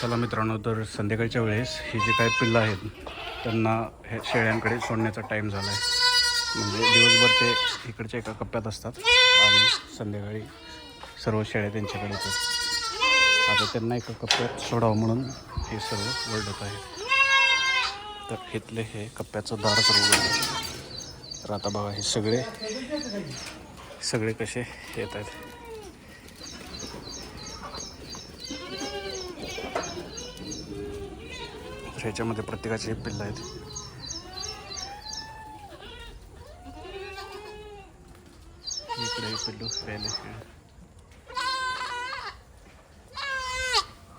चला मित्रांनो तर संध्याकाळच्या वेळेस ही जी काय पिल्लं आहेत त्यांना हे शेळ्यांकडे सोडण्याचा टाईम झाला आहे म्हणजे दिवसभर ते इकडच्या एका कप्प्यात असतात आणि संध्याकाळी सर्व शेळ्या त्यांच्याकडे येतात. आता त्यांना एका कप्प्यात सोडावं म्हणून हे सर्व ओरडत आहे तर इथले हे कप्प्याचं दार सर्व तर आता बघा हे सगळे सगळे कसे येत आहेत. तर ह्याच्यामध्ये प्रत्येकाचे पिल्लं आहेत. इकडे एक पिल्लू प्यायले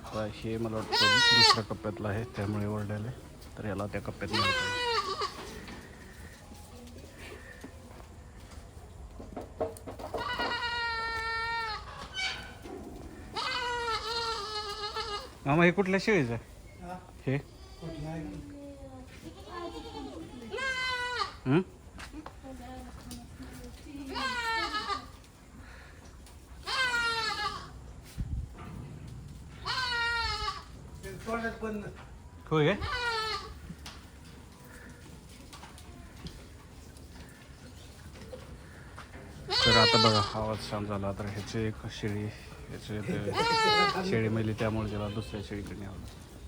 आता हे. मला वाटतं दुसऱ्या कप्प्यातलं आहे त्यामुळे ओरडायला. तर याला त्या कप्प्यात मिळत मामा हे कुठल्या शेळीचं आहे? हे हं? होय काय तर आता बघा आवाज शांत झाला तर ह्याचे एक शेळी ह्याचे ते शेळी मेली त्यामुळे त्याला दुसऱ्या शेळीकडे न्यावं लागलं.